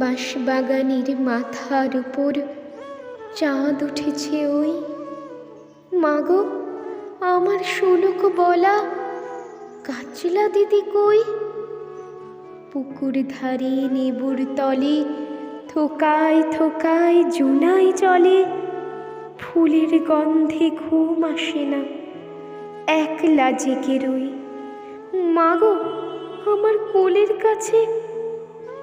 বাঁশবাগানের মাথার উপর চাঁদ উঠেছে ওই। মাগো, আমার শোলক বলা কাচলা দিদি কই? পুকুর ধারে নেবুর তলে থোকায় থোকায় জুনাই চলে। ফুলের গন্ধে ঘুম আসে না, একলা জেগে রই। মাগো, আমার কোলের কাছে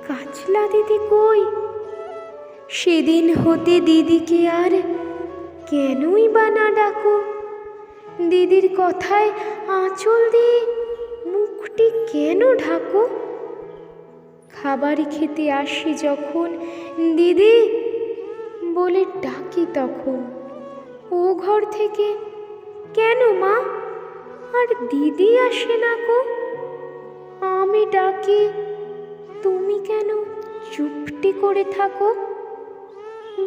কাচলা দিদি কই? সেদিন হতে দিদিকে আর কেনই বা না ডাকো? দিদির কথায় আঁচল দিয়ে মুখটি কেন ঢাকো? খাবার খেতে আসি যখন দিদি বলে ডাকি তখন। ও ঘর থেকে, কেন মা? আর দিদি আসে না কো? আমি ডাকি তুমি কেন চুপটি করে থাকো?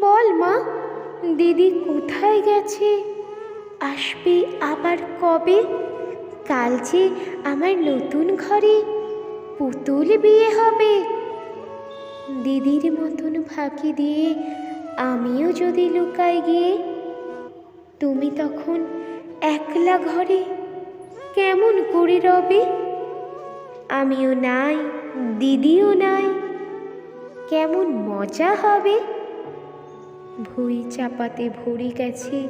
বল মা, দিদি কোথায় গেছে? আসবে আবার কবে? কাল যে আমার নতুন ঘরে পুতুল বিয়ে হবে। দিদির মতন ফাঁকি দিয়ে আমিও যদি লুকাই গিয়ে, তুমি তখন একলা ঘরে কেমন করে রবে? আমিও নাই, দিদিও নাই। কেমন মজা হবে? ভুই চাপাতে ভরে গেছে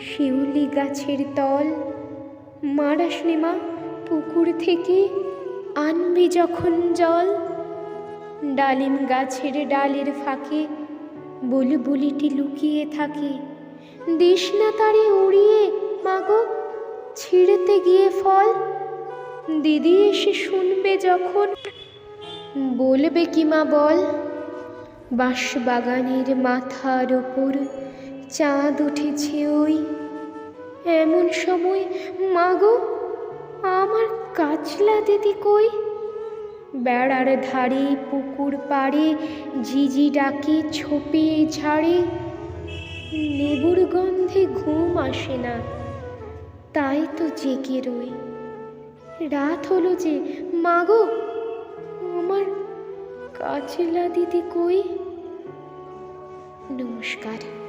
শিউলি গাছের তল। মারাস মা, পুকুর থেকে আনবি যখন জল। ডালিম গাছের ডালের ফাঁকে বুলবুলিটি লুকিয়ে থাকে। দিস না তারে উড়িয়ে মাগো ছিঁড়তে গিয়ে ফল। দিদি এসে শুনবে যখন। বলবে কি মা বল? বাঁশবাগানের মাথার ওপর চাঁদ উঠেছে ওই। এমন সময় মাগো আমার কাচলা দিদি কই? বেড়ার ধারে পুকুর পাড়ে ঝিঝি ডাকে ছোপে ঝাড়ে। লেবুর গন্ধে ঘুম আসে না, তাই তো জেগে রই। রাত হলো যে। মাগো আমার কাছে দিদি কই? নমস্কার।